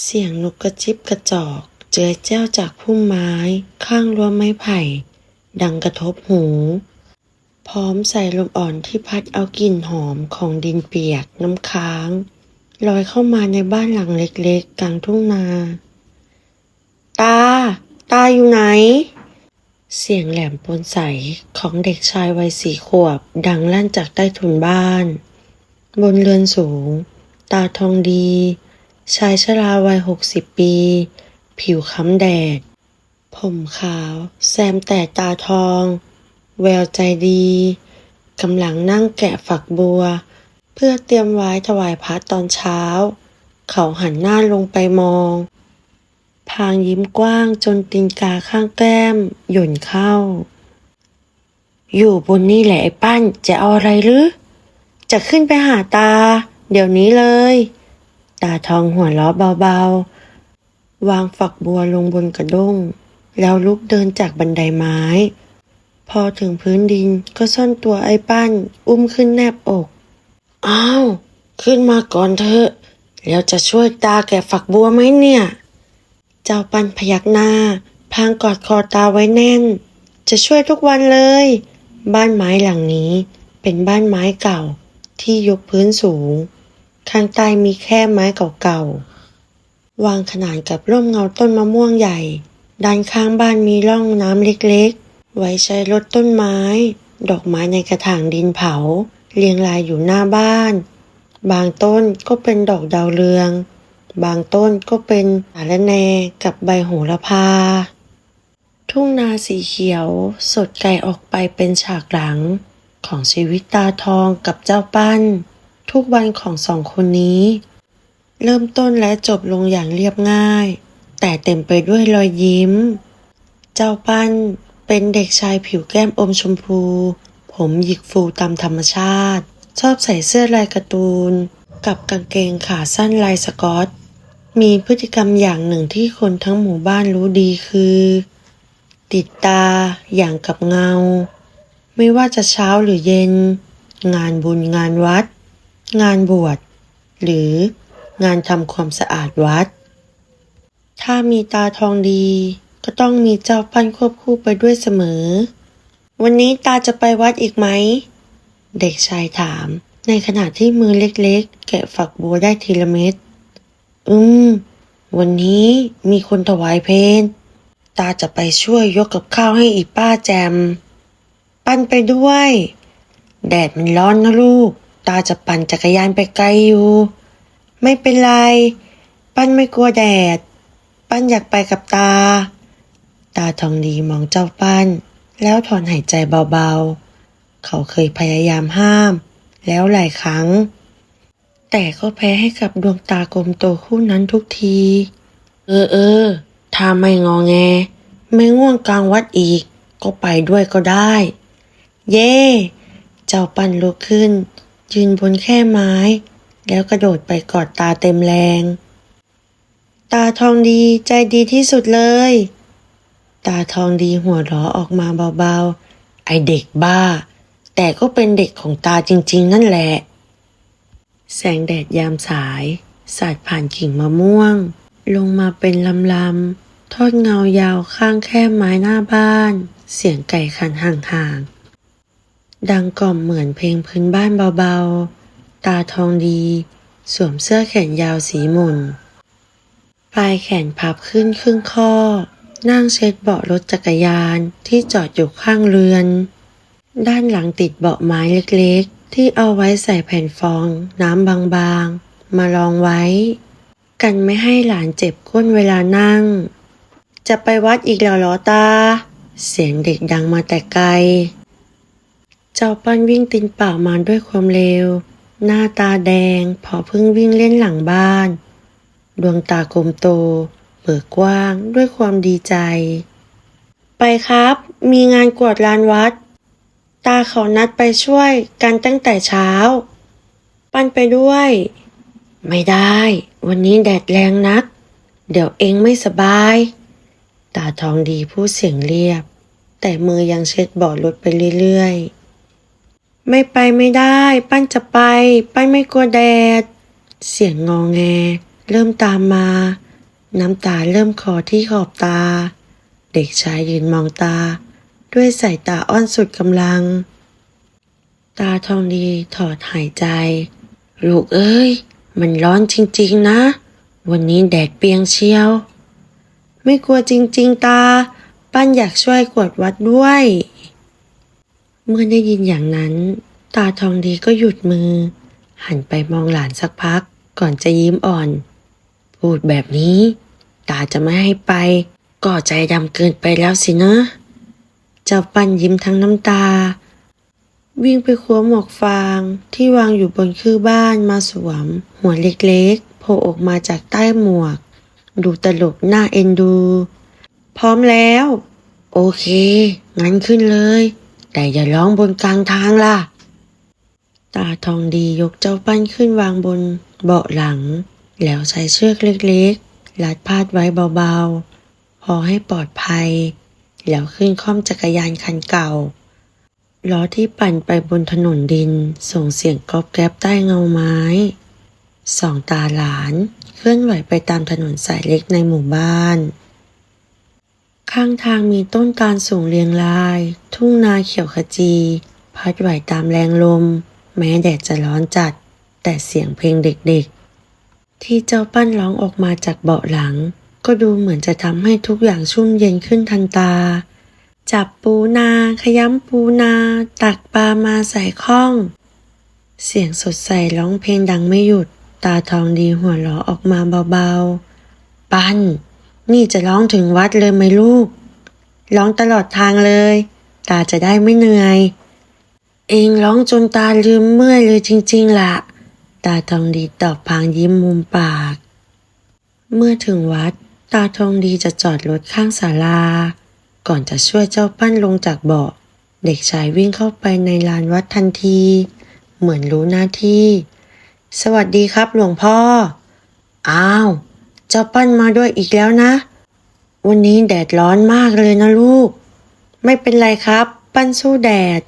เสียงนกกระจิบกระจอก เจือแจ้วจากพุ่มไม้ ข้างรั้วไม้ไผ่ ดังกระทบหู พร้อมใส่ลมอ่อนที่พัดเอากลิ่นหอมของดินเปียกน้ำค้างลอยเข้ามาในบ้านหลังเล็กๆ กลางทุ่งนา ตา ตาอยู่ไหน เสียงแหลมปนใสของเด็กชายวัยสี่ขวบ ดังลั่นจากใต้ถุนบ้าน บนเรือนสูง ตาทองดี ชายชราวัยหกสิบปี ผิวค้ำแดด ผมขาว แซมแต่ตาทอง แววใจดีกำลังนั่งแกะฝักบัว เพื่อเตรียมไว้ถวายพระตอนเช้า เขาหันหน้าลงไปมอง พางยิ้มกว้างจนตีนกาข้างแก้ม หย่นเข้า อยู่บนนี่แหละไอ้ปั้นจะเอาอะไรหรือ จะขึ้นไปหาตา เดี๋ยวนี้เลย ตาทองหัวเราะเบาๆ วางฝักบัวลงบนกระด้ง แล้วลุกเดินจากบันไดไม้ พอถึงพื้นดินก็ซ่อนตัวไอ้ปั้น อุ้มขึ้นแนบอก อ้าว ขึ้นมาก่อนเถอะ แล้วจะช่วยตาแกะฝักบัวไหมเนี่ย เจ้าปั้นพยักหน้า พางกอดคอตาไว้แน่น จะช่วยทุกวันเลย บ้านไม้หลังนี้ เป็นบ้านไม้เก่าที่ยกพื้นสูง ข้างใต้มีแค่ไม้เก่าๆ วางขนานกับร่มเงาต้นมะม่วงใหญ่ ด้านข้างบ้านมีร่องน้ำเล็กๆ ไว้ใช้รดต้นไม้ ดอกไม้ในกระถางดินเผา เรียงรายอยู่หน้าบ้าน บางต้นก็เป็นดอกดาวเรือง บางต้นก็เป็นสาระแหนกับใบโหระพา ทุ่งนาสีเขียว สดไกลออกไปเป็นฉากหลัง ของชีวิตตาทองกับเจ้าปั้น ทุกวันของสองคนนี้ เริ่มต้นและจบลงอย่างเรียบง่าย แต่เต็มไปด้วยรอยยิ้ม เจ้าปั้นเป็นเด็กชายผิวแก้มอมชมพู ผมหยิกฟูตามธรรมชาติ ชอบใส่เสื้อลายการ์ตูน กับกางเกงขาสั้นลายสกอต มีพฤติกรรมอย่างหนึ่งที่คนทั้งหมู่บ้านรู้ดีคือ ติดตาอย่างกับเงา ไม่ว่าจะเช้าหรือเย็น งานบุญงานวัด งานบวช หรืองานทำความสะอาดวัด ถ้ามีตาทองดี ก็ต้องมีเจ้าปั้นควบคู่ไปด้วยเสมอ วันนี้ตาจะไปวัดอีกไหม เด็กชายถาม ในขณะที่มือเล็กๆ แกะฝักบัวได้ทีละเม็ด อืม วันนี้มีคนถวายเพนตาจะไปช่วยยกกับข้าวให้อีป้าแจม ปั้นไปด้วย แดดมันร้อนนะลูก ตาจะปั่นจักรยานไปไกลอยู่ ไม่เป็นไร ปั้นไม่กลัวแดด ปั้นอยากไปกับตา ตาทองดีมองเจ้าปั้น แล้วถอนหายใจเบาๆ เขาเคยพยายามห้าม แล้วหลายครั้ง แต่ก็แพ้ให้กับดวงตากลมโตคู่นั้นทุกที เออเออถ้าไม่งอแง ไม่ง่วงกลางวัดอีก ก็ไปด้วยก็ได้ เย่เจ้าปั้นลุกขึ้น ยืนบนแค่ไม้ แล้วกระโดดไปกอดตาเต็มแรง ตาทองดีใจดีที่สุดเลย ตาทองดีหัวเราะออกมาเบาๆ ไอเด็กบ้า แต่ก็เป็นเด็กของตาจริง ๆ นั่นแหละ แสงแดดยามสาย สาดผ่านกิ่งมะม่วง ลงมาเป็นลำลำทอดเงายาวข้างแค่ไม้หน้าบ้าน เสียงไก่ขันห่างๆ ดังกล่อมเหมือนเพลงพื้นบ้านเบาๆ ตาทองดี สวมเสื้อแขนยาวสีหม่น ปลายแขนพับขึ้นครึ่งข้อ นั่งเช็ดเบาะรถจักรยานที่จอดอยู่ข้างเรือน ด้านหลังติดเบาะไม้เล็กๆ ที่เอาไว้ใส่แผ่นฟองน้ำบางๆ มารองไว้ กันไม่ให้หลานเจ็บก้นเวลานั่ง จะไปวัดอีกแล้วเหรอตา เสียงเด็กดังมาแต่ไกล เจ้าปั้นวิ่งตีนเปล่ามาด้วยความเร็ว หน้าตาแดงพอเพิ่งวิ่งเล่นหลังบ้าน ดวงตากลมโต เบิกกว้างด้วยความดีใจ ไปครับ มีงานกวดลานวัด ตาเขานัดไปช่วยกันตั้งแต่เช้า ปั้นไปด้วย ไม่ได้ วันนี้แดดแรงนัก เดี๋ยวเองไม่สบาย ตาทองดีพูดเสียงเรียบ แต่มือยังเช็ดบาะรถไปเรื่อยๆ ไม่ไปไม่ได้ ปั้นจะไป ปั้นไม่กลัวแดด เสียงงอแง เริ่มตามมา น้ำตาเริ่มคอที่ขอบตา เด็กชายยืนมองตา ด้วยสายตาอ้อนสุดกำลัง ตาทองดีถอดหายใจ ลูกเอ้ย มันร้อนจริง ๆ นะ วันนี้แดดเปียงเชียว ไม่กลัวจริง ๆ ตา ปั้นอยากช่วยกวดวัดด้วย เมื่อได้ยินอย่างนั้น ตาทองดีก็หยุดมือ หันไปมองหลานสักพัก ก่อนจะยิ้มอ่อน พูดแบบนี้ ตาจะไม่ให้ไปก็ใจดำเกินไปแล้วสินะ เจ้าปันยิ้มทั้งน้ำตา วิ่งไปคว้าหมวกฟางที่วางอยู่บนคือบ้านมาสวม หัวเล็กๆโผล่ออกมาจากใต้หมวก ดูตลกหน่าเอ็นดู พร้อมแล้ว โอเค งั้นขึ้นเลย แต่อย่าร้องบนกลางทางล่ะ ตาทองดียกเจ้าปั้นขึ้นวางบนเบาะหลัง แล้วใช้เชือกเล็กๆลัดพาดไว้เบาๆ พอให้ปลอดภัย แล้วขึ้นค่อมจักรยานคันเก่าล้อที่ปั่นไปบนถนนดินส่งเสียงกรอบแกรบใต้เงาไม้ สองตาหลาน เคลื่อนไหวไปตามถนนสายเล็กในหมู่บ้าน ข้างทางมีต้นตาลสูงเรียงราย ทุ่งนาเขียวขจี พัดไหวตามแรงลม แม้แดดจะร้อนจัด แต่เสียงเพลงเด็กๆ ที่เจ้าปั้นร้องออกมาจากเบาะหลัง ก็ดูเหมือนจะทำให้ทุกอย่างชุ่มเย็นขึ้นทันตา จับปูนา ขย้ำปูนา ตักปลามาใส่ข้อง เสียงสดใสร้องเพลงดังไม่หยุด ตาทองดีหัวเราะออกมาเบาๆ ปั้น นี่จะร้องถึงวัดเลยไหมลูก ร้องตลอดทางเลย ตาจะได้ไม่เหนื่อย เองร้องจนตาลืมเมื่อยเลยจริงๆละ่ะ ตาทองดีตอบพางยิ้มมุมปาก เมื่อถึงวัด ตาทองดีจะจอดรถข้างศาลา ก่อนจะช่วยเจ้าปั้นลงจากเบาะ เด็กชายวิ่งเข้าไปในลานวัดทันที เหมือนรู้หน้าที่ สวัสดีครับหลวงพ่อ อ้าว เจ้าปั้นมาด้วยอีกแล้วนะ วันนี้แดดร้อนมากเลยนะลูก ไม่เป็นไรครับ ปั้นสู้แดด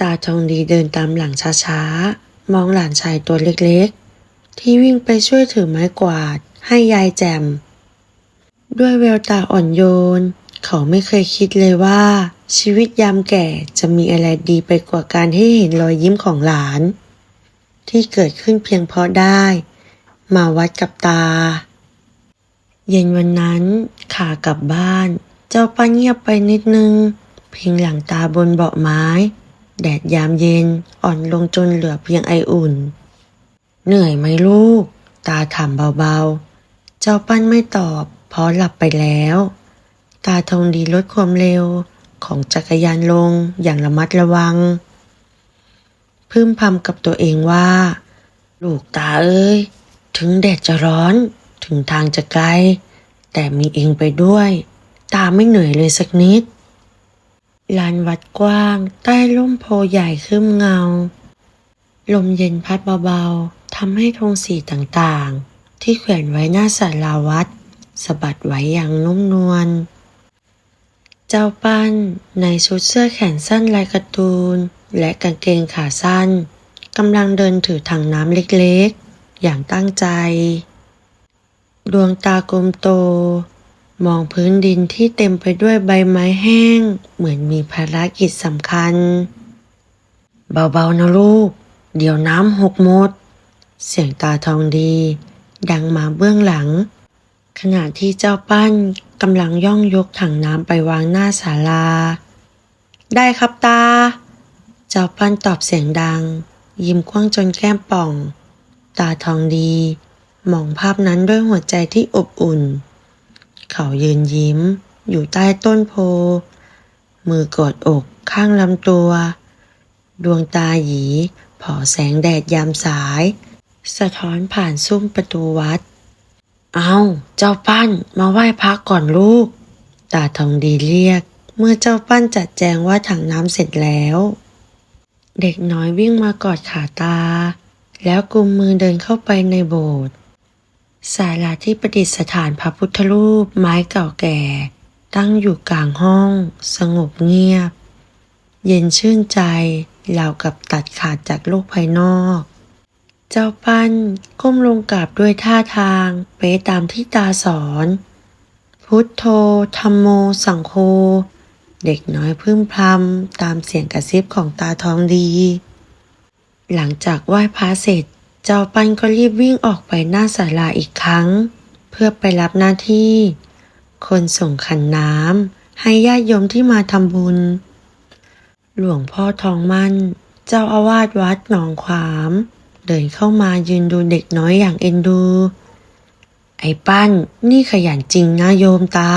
ตาทองดีเดินตามหลังช้าๆ มองหลานชายตัวเล็กๆ ที่วิ่งไปช่วยถือไม้กวาด ให้ยายแจม ด้วยแววตาอ่อนโยน เขาไม่เคยคิดเลยว่า ชีวิตยามแก่จะมีอะไรดีไปกว่าการให้เห็นรอยยิ้มของหลาน ที่เกิดขึ้นเพียงเพราะได้มาวัดกับตา เย็นวันนั้นขากลับบ้าน เจ้าป้าเงียบไปนิดนึงเพียงหลังตาบนเบาะไม้ แดดยามเย็นอ่อนลงจนเหลือเพียงไออุ่น เหนื่อยไหมลูก ตาถามเบาๆ เจ้าปั้นไม่ตอบเพราะหลับไปแล้ว ตาทองดีลดความเร็วของจักรยานลงอย่างระมัดระวัง พึมพำกับตัวเองว่า ลูกตาเอ้ย ถึงแดดจะร้อน ถึงทางจะไกล แต่มีเองไปด้วย ตาไม่เหนื่อยเลยสักนิด ลานวัดกว้าง ใต้ร่มโพใหญ่ขึ้นเงา ลมเย็นพัดเบาๆทำให้ธงสีต่างๆ ที่แขวนไว้หน้าศาลาวัดสะบัดไหวอย่างนุ่มนวล เจ้าปั้นในชุดเสื้อแขนสั้นลายการ์ตูน และกางเกงขาสั้นกำลังเดินถือถังน้ำเล็กๆ อย่างตั้งใจ ดวงตากลมโต มองพื้นดินที่เต็มไปด้วยใบไม้แห้ง เหมือนมีภารกิจสำคัญ เบาๆนะลูก เดี๋ยวน้ำหกหมด เสียงตาทองดี ดังมาเบื้องหลัง ขณะที่เจ้าปั้นกำลังย่องยกถังน้ำไปวางหน้าศาลา ได้ครับตา เจ้าปั้นตอบเสียงดัง ยิ้มกว้างจนแก้มป่อง ตาทองดี มองภาพนั้นด้วยหัวใจที่อบอุ่น เขายืนยิ้ม อยู่ใต้ต้นโพ มือกอดอกข้างลำตัว ดวงตาหยีผอแสงแดดยามสาย สะท้อนผ่านซุ้มประตูวัด เอาเจ้าปั้นมาไหว้พระก่อนลูก ตาทองดีเรียก เมื่อเจ้าปั้นจัดแจงว่าถังน้ำเสร็จแล้ว เด็กน้อยวิ่งมากอดขาตา แล้วกุมมือเดินเข้าไปในโบสถ์ ศาลาที่ประดิษฐานพระพุทธรูปไม้เก่าแก่ ตั้งอยู่กลางห้อง สงบเงียบ เย็นชื่นใจราวกับตัดขาดจากโลกภายนอก เจ้าปั้นก้มลงกราบด้วยท่าทางเป๊ะตามที่ตาสอน พุทโธธรรมโม สังโฆเด็กน้อยพึ่มพำตามเสียงกระซิบของตาทองดี หลังจากไหว้พระเสร็จ เจ้าปันก็รีบวิ่งออกไปหน้าศาลาอีกครั้ง เพื่อไปรับหน้าที่ คนส่งขันน้ำให้ญาติโยมที่มาทำบุญ หลวงพ่อทองมั่น เจ้าอาวาสวัดหนองขวาม เดินเข้ามายืนดูเด็กน้อยอย่างเอ็นดู ไอ้ปั้นนี่ขยันจริงนะโยมตา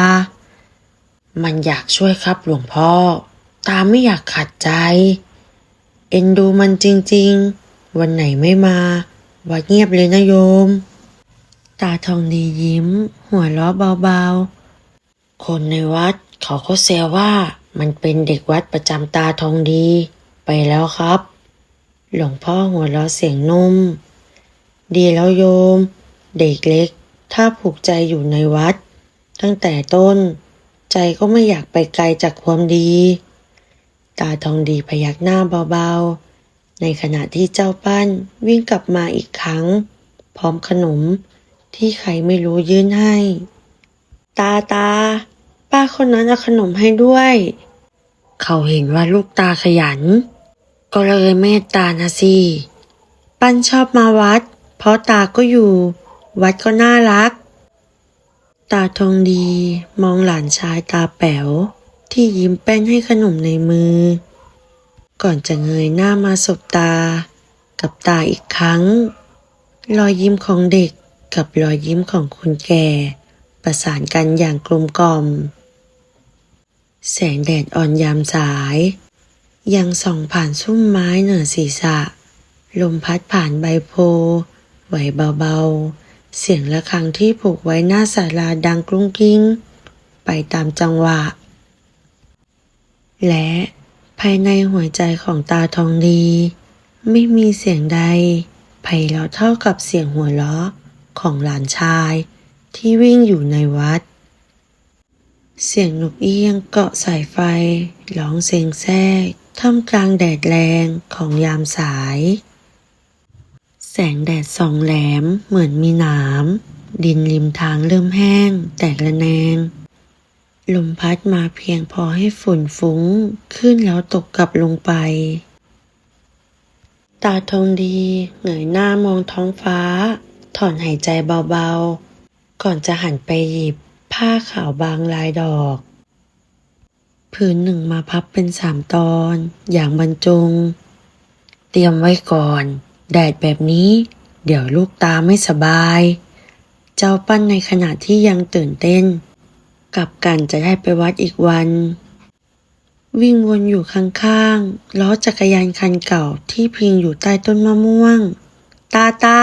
มันอยากช่วยครับหลวงพ่อ ตาไม่อยากขัดใจ เอ็นดูมันจริง ๆ วันไหนไม่มา วัดเงียบเลยนะโยม ตาทองดียิ้ม หัวเราะเบาๆ คนในวัดเขาก็แซวว่ามันเป็นเด็กวัดประจำตาทองดีไปแล้วครับ หลวงพ่อหัวเราะเสียงนุ่ม ดีแล้วโยม เด็กเล็ก ถ้าผูกใจอยู่ในวัด ตั้งแต่ต้น ใจก็ไม่อยากไปไกลจากความดี ตาทองดีพยักหน้าเบาๆ ในขณะที่เจ้าปั้นวิ่งกลับมาอีกครั้ง พร้อมขนมที่ใครไม่รู้ยื่นให้ ตาตา ป้าคนนั้นเอาขนมให้ด้วย เขาเห็นว่าลูกตาขยัน ก็เลยเมตตานะสิปั้นชอบมาวัด เพราะตาก็อยู่ วัดก็น่ารัก ตาทองดีมองหลานชายตาแป๋ว ที่ยิ้มแป้นให้ขนมในมือ ก่อนจะเงยหน้ามาสบตา กับตาอีกครั้ง รอยยิ้มของเด็กกับรอยยิ้มของคนแก่ ประสานกันอย่างกลมกล่อม แสงแดดอ่อนยามสาย ยังส่องผ่านซุ้มไม้เหนือศีรษะ ลมพัดผ่านใบโพไหวเบาๆ เสียงะระฆังที่ผูกไว้หน้าศาลาดังกรุ้งกริ้ง ไปตามจังหวะ และ ภายในหัวใจของตาทองดี ไม่มีเสียงใดไพเราะเท่ากับเสียงหัวเราะของหลานชาย ที่วิ่งอยู่ในวัด เสียงนกเอี้ยงเกาะสายไฟร้องเสียงแทรกท่ามกลางแดดแรงของยามสาย แสงแดดส่องแหลมเหมือนมีหนาม ดินริมทางเริ่มแห้ง แตกระแนง ลมพัดมาเพียงพอให้ฝุ่นฟุ้ง ขึ้นแล้วตกกลับลงไป ตาทองดีเหงยหน้ามองท้องฟ้า ถอนหายใจเบาๆ ก่อนจะหันไปหยิบผ้าขาวบางลายดอกผืนหนึ่งมาพับเป็นสามตอน อย่างบรรจง เตรียมไว้ก่อน แดดแบบนี้ เดี๋ยวลูกตาไม่สบาย เจ้าปั้นในขณะที่ยังตื่นเต้น กลับกันจะได้ไปวัดอีกวัน วิ่งวนอยู่ข้างๆล้อจักรยานคันเก่าที่พิงอยู่ใต้ต้นมะม่วง ตาตา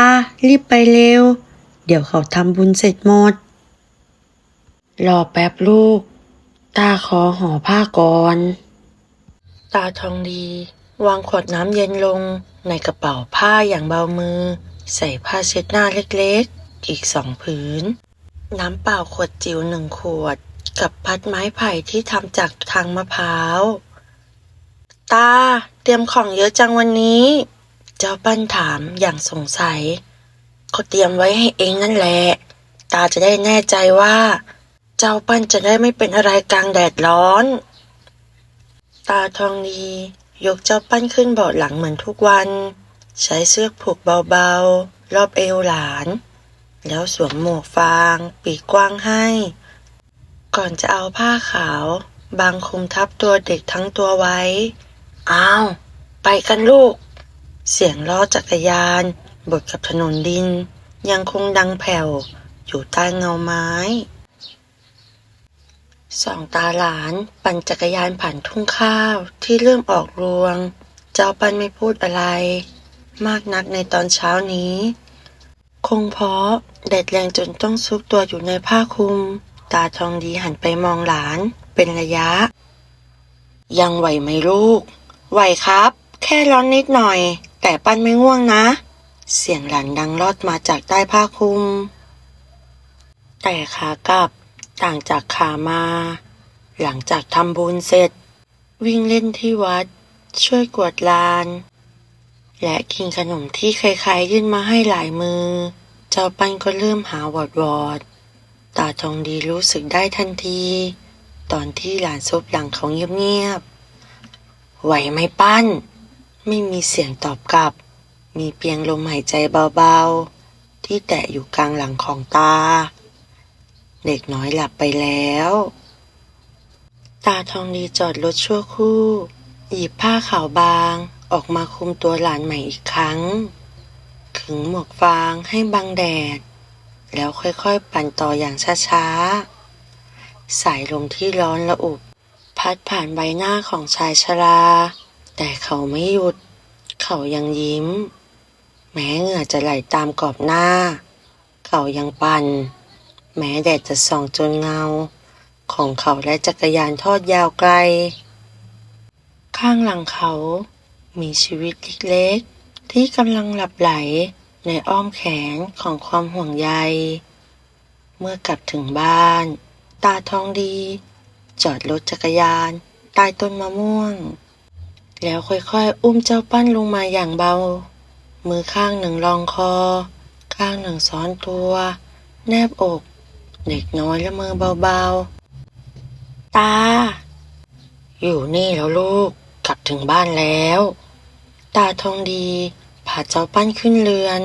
รีบไปเร็ว เดี๋ยวเขาทำบุญเสร็จหมด รอแป๊บลูก ตาขอห่อผ้าก่อน ตาทองดี วางขวดน้ำเย็นลงในกระเป๋าผ้าอย่างเบามือ ใส่ผ้าเช็ดหน้าเล็กๆ อีกสองผืน น้ำเปล่าขวดจิ๋วหนึ่งขวด กับพัดไม้ไผ่ที่ทำจากทางมะพร้าว ตา เตรียมของเยอะจังวันนี้ เจ้าปั้นถามอย่างสงสัย ก็เตรียมไว้ให้เองนั่นแหละ ตาจะได้แน่ใจว่า เจ้าปั้นจะได้ไม่เป็นอะไรกลางแดดร้อน ตาทองดียกเจ้าปั้นขึ้นเบาะหลังเหมือนทุกวัน ใช้เสื้อผูกเบาๆ รอบเอวหลาน แล้วสวมหมวกฟางปีกกว้างให้ ก่อนจะเอาผ้าขาว บางคลุมทับตัวเด็กทั้งตัวไว้ อ้าว ไปกันลูก เสียงล้อจักรยานบดกับถนนดิน ยังคงดังแผ่ว อยู่ใต้เงาไม้ สองตาหลานปั่นจักรยานผ่านทุ่งข้าวที่เริ่มออกรวง เจ้าปันไม่พูดอะไร มากนักในตอนเช้านี้ คงเพราะแดดแรงจนต้องซุกตัวอยู่ในผ้าคลุม ตาทองดีหันไปมองหลาน เป็นระยะ ยังไหวไหมลูก ไหวครับ แค่ร้อนนิดหน่อย แต่ปั้นไม่ง่วงนะ เสียงหลานดังลอดมาจากใต้ผ้าคลุม แต่ขากลับต่างจากขามา หลังจากทำบุญเสร็จ วิ่งเล่นที่วัด ช่วยกวาดลาน และกินขนมที่ใครๆยื่นมาให้หลายมือ เจ้าปั้นก็เริ่มหาวอดวอด ตาทองดีรู้สึกได้ทันที ตอนที่หลานซบหลังเขาเงียบๆ ไหวไหมปั้น ไม่มีเสียงตอบกลับ มีเพียงลมหายใจเบาๆ ที่แตะอยู่กลางหลังของตา เด็กน้อยหลับไปแล้ว ตาทองดีจอดรถชั่วครู่ หยิบผ้าขาวบาง ออกมาคุมตัวหลานใหม่อีกครั้ง ขึงหมวกฟางให้บังแดด แล้วค่อยๆปั่นต่ออย่างช้าๆ สายลมที่ร้อนระอุพัดผ่านใบหน้าของชายชรา แต่เขาไม่หยุด เขายังยิ้ม แม้เหงื่อจะไหลตามกรอบหน้า เขายังปั่น แม้แดดจะส่องจนเงา ของเขาและจักรยานทอดยาวไกล ข้างหลังเขา มีชีวิตเล็กๆ ที่กำลังหลับไหลในอ้อมแขนของความห่วงใย เมื่อกลับถึงบ้าน ตาทองดี จอดรถจักรยาน ใต้ต้นมะม่วง แล้วค่อยๆ อุ้มเจ้าปั้นลงมาอย่างเบา มือข้างหนึ่งรองคอ ข้างหนึ่งซ้อนตัว แนบอก เด็กน้อยละเมอเบาๆ ตา อยู่นี่แล้วลูก กลับถึงบ้านแล้ว ตาทองดีพาเจ้าปั้นขึ้นเรือน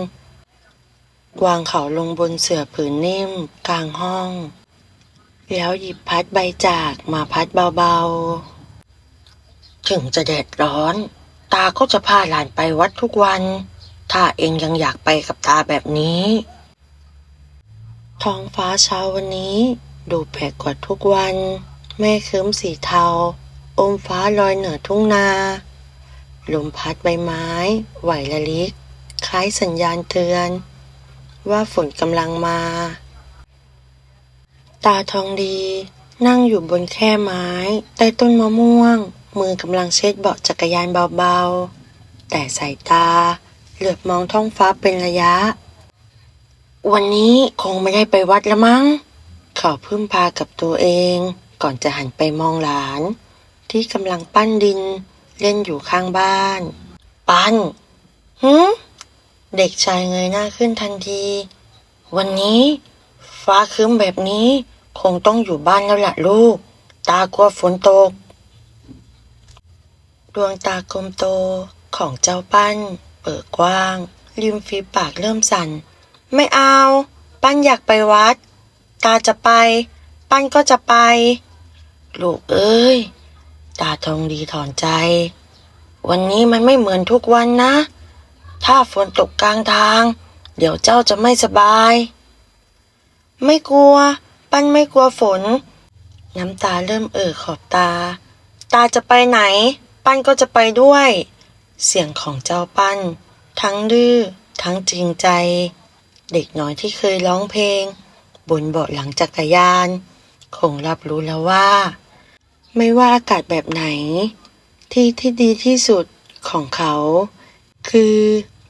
วางเขาลงบนเสื่อผืนนิ่ม กลางห้อง แล้วหยิบพัดใบจากมาพัดเบาๆ ถึงจะแดดร้อน ตาก็จะพาหลานไปวัดทุกวัน ถ้าเองยังอยากไปกับตาแบบนี้ ท้องฟ้าเช้าวันนี้ ดูแปลกกว่าทุกวัน แม่เคืมสีเทา อมฟ้าลอยเหนือทุ่งนา ลมพัดใบไม้ ไหวละลิก คล้ายสัญญาณเตือน ว่าฝนกำลังมา ตาทองดี นั่งอยู่บนแค่ไม้ ใต้ต้นมะม่วง มือกำลังเช็ดเบาะจักรยานเบาๆ แต่สายตา เหลือบมองท้องฟ้าเป็นระยะ วันนี้คงไม่ได้ไปวัดละมั้ง เขาพึ่มพากับตัวเอง ก่อนจะหันไปมองหลาน ที่กำลังปั้นดิน เล่นอยู่ข้างบ้าน ปันหืมเด็กชายเงยหน้าขึ้นทันที วันนี้ ฟ้าครึ้มแบบนี้ คงต้องอยู่บ้านแล้วล่ะลูก ตากลัวฝนตก ดวงตากลมโตของเจ้าปั้น เปิดกว้าง ริมฝีปากเริ่มสั่น ไม่เอา ปั้นอยากไปวัด ตาจะไป ปั้นก็จะไป ลูกเอ้ย ตาทองดีถอนใจ วันนี้มันไม่เหมือนทุกวันนะ ถ้าฝนตกกลางทาง เดี๋ยวเจ้าจะไม่สบาย ไม่กลัว ปั้นไม่กลัวฝน น้ำตาเริ่มเอ่อขอบตา ตาจะไปไหน ปั้นก็จะไปด้วย เสียงของเจ้าปั้น ทั้งดื้อทั้งจริงใจ เด็กน้อยที่เคยร้องเพลง บนเบาะหลังจักรยาน คงรับรู้แล้วว่า ไม่ว่าอากาศแบบไหน ที่ที่ดีที่สุดของเขา คือ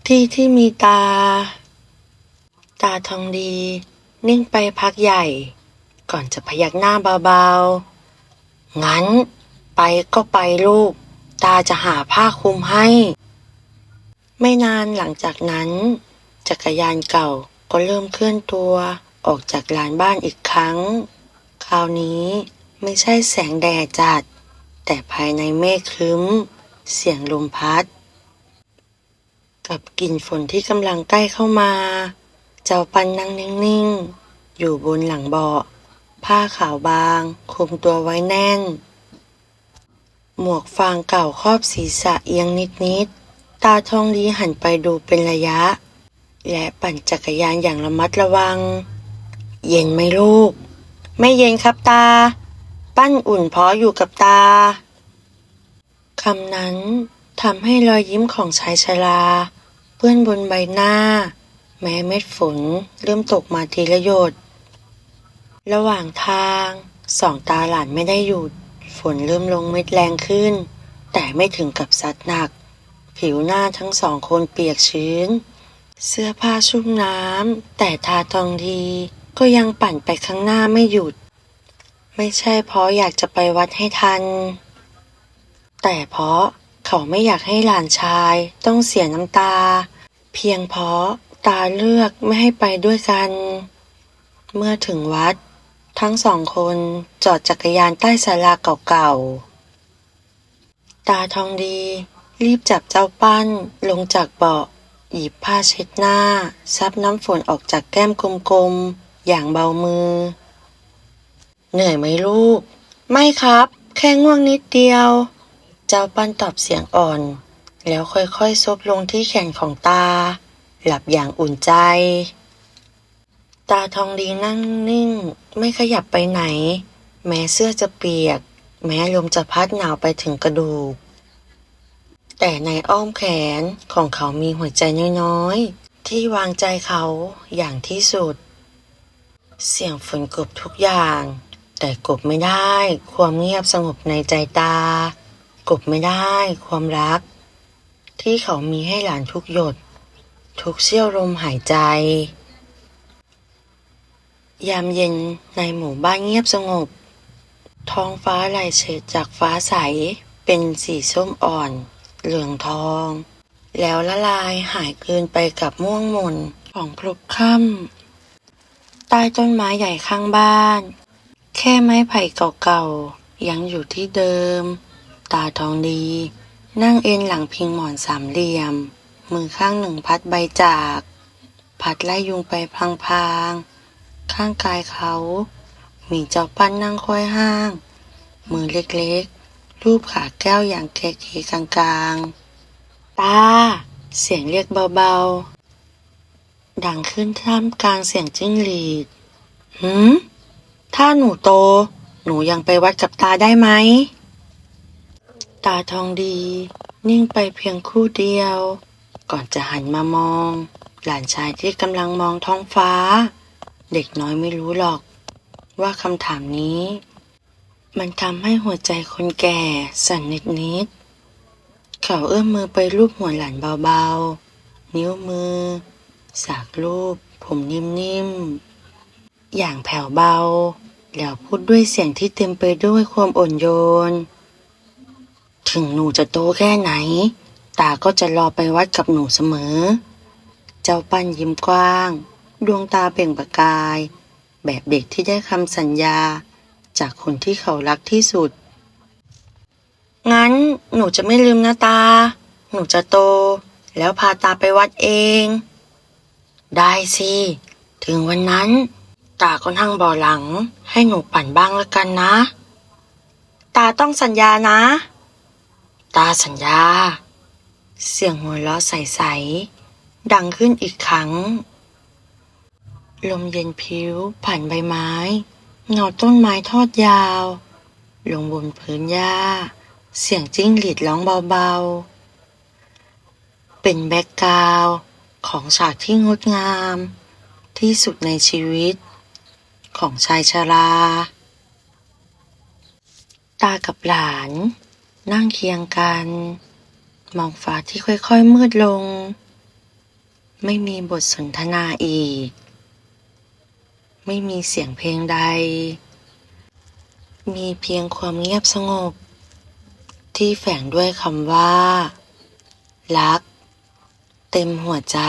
ที่ที่มีตา ตาทองดี นิ่งไปพักใหญ่ ก่อนจะพยักหน้าเบาๆ งั้นไปก็ไปลูก ตาจะหาผ้าคลุมให้ ไม่นานหลังจากนั้น จักรยานเก่าก็เริ่มเคลื่อนตัวออกจากลานบ้านอีกครั้ง คราวนี้ ไม่ใช่แสงแดดจัด แต่ภายในเมฆครึ้ม เสียงลมพัด กับกลิ่นฝนที่กำลังใกล้เข้ามา เจ้าปันนั่งนิ่งๆ อยู่บนหลังเบาะ ผ้าขาวบางคลุมตัวไว้แน่น หมวกฟางเก่าครอบศีรษะเอียงนิดๆ ตาทองดีหันไปดูเป็นระยะ และปั่นจักรยานอย่างระมัดระวัง เย็นไหมลูก ไม่เย็นครับตา ปั้นอุ่นเพราะอยู่กับตา คำนั้นทำให้รอยยิ้มของชายชรา เปื้อนบนใบหน้า แม้เม็ดฝนเริ่มตกมาทีละหยด ระหว่างทางสองตาหลานไม่ได้หยุด ฝนเริ่มลงเม็ดแรงขึ้น แต่ไม่ถึงกับซัดหนัก ผิวหน้าทั้งสองคนเปียกชื้น เสื้อผ้าชุ่มน้ำแต่ทาทองดีก็ยังปั่นไปข้างหน้าไม่หยุด ไม่ใช่เพราะอยากจะไปวัดให้ทัน แต่เพราะเขาไม่อยากให้หลานชายต้องเสียน้ำตา เพียงเพราะตาเลือกไม่ให้ไปด้วยกัน เมื่อถึงวัด ทั้งสองคนจอดจักรยานใต้ศาลาเก่าๆ ตาทองดีรีบจับเจ้าปั้นลงจากเบาะหยิบผ้าเช็ดหน้า ซับน้ำฝนออกจากแก้มกลมๆ อย่างเบามือ เหนื่อยไหมลูก ไม่ครับ แค่ง่วงนิดเดียว เจ้าปั้นตอบเสียงอ่อน แล้วค่อยๆซบลงที่แขนของตา หลับอย่างอุ่นใจ ตาทองดีนั่งนิ่ง ไม่ขยับไปไหน แม้เสื้อจะเปียก แม้ลมจะพัดหนาวไปถึงกระดูก แต่ในอ้อมแขนของเขามีหัวใจน้อยๆ ที่วางใจเขาอย่างที่สุด เสียงฝนกบทุกอย่าง แต่กบไม่ได้ ความเงียบสงบในใจตา กบไม่ได้ ความรัก ที่เขามีให้หลานทุกหยด ทุกเสี้ยวลมหายใจ ยามเย็นในหมู่บ้านเงียบสงบ ท้องฟ้าไหลเฉดจากฟ้าใส เป็นสีส้มอ่อน เหลืองทอง แล้วละลายหายเกินไปกับม่วงมนของพลบค่ำใต้ต้นไม้ใหญ่ข้างบ้าน แค่ไม้ไผ่เก่าๆ ยังอยู่ที่เดิม ตาทองดี นั่งเอนหลังพิงหมอนสามเหลี่ยม มือข้างหนึ่งพัดใบจาก พัดไล่ยุงไปพลางๆ ข้างกายเขา มีเจ้าปั้นนั่งค่อยห้าง มือเล็กๆ รูปขาแก้วอย่างแก่ๆกลางๆ ตา เสียงเรียกเบาๆ ดังขึ้นท่ามกลางเสียงจิ้งหรีดหืม ถ้าหนูโต หนูยังไปวัดกับตาได้ไหม ตาทองดี นิ่งไปเพียงครู่เดียว ก่อนจะหันมามอง หลานชายที่กำลังมองท้องฟ้า เด็กน้อยไม่รู้หรอก ว่าคำถามนี้ มันทำให้หัวใจคนแก่สั่นนิดๆเขาเอื้อมมือไปลูบหัวหลานเบาๆ นิ้วมือ สากรูปผมนิ่มๆ อย่างแผ่วเบา แล้วพูดด้วยเสียงที่เต็มไปด้วยความอ่อนโยน ถึงหนูจะโตแค่ไหน ตาก็จะรอไปวัดกับหนูเสมอ เจ้าปั้นยิ้มกว้าง ดวงตาเปล่งประกาย แบบเด็กที่ได้คำสัญญา จากคนที่เขารักที่สุด งั้นหนูจะไม่ลืมนะตา หนูจะโต แล้วพาตาไปวัดเอง ได้สิ ถึงวันนั้น ตาก็นั่งเบ่อหลัง ให้หนูปั่นบ้างละกันนะ ตาต้องสัญญานะ ตาสัญญา เสียงหัวเราะใสๆดังขึ้นอีกครั้ง ลมเย็นผิวผ่านใบไม้เงาต้นไม้ทอดยาว ลงบนพื้นหญ้า เสียงจิ้งหรีดร้องเบาๆ เป็นแบ็กกราวด์ของฉากที่งดงาม ที่สุดในชีวิต ของชายชรา ตากับหลาน นั่งเคียงกัน มองฟ้าที่ค่อยๆมืดลง ไม่มีบทสนทนาอีก ไม่มีเสียงเพลงใด มีเพียงความเงียบสงบ ที่แฝงด้วยคำว่า รัก เต็มหัวใจ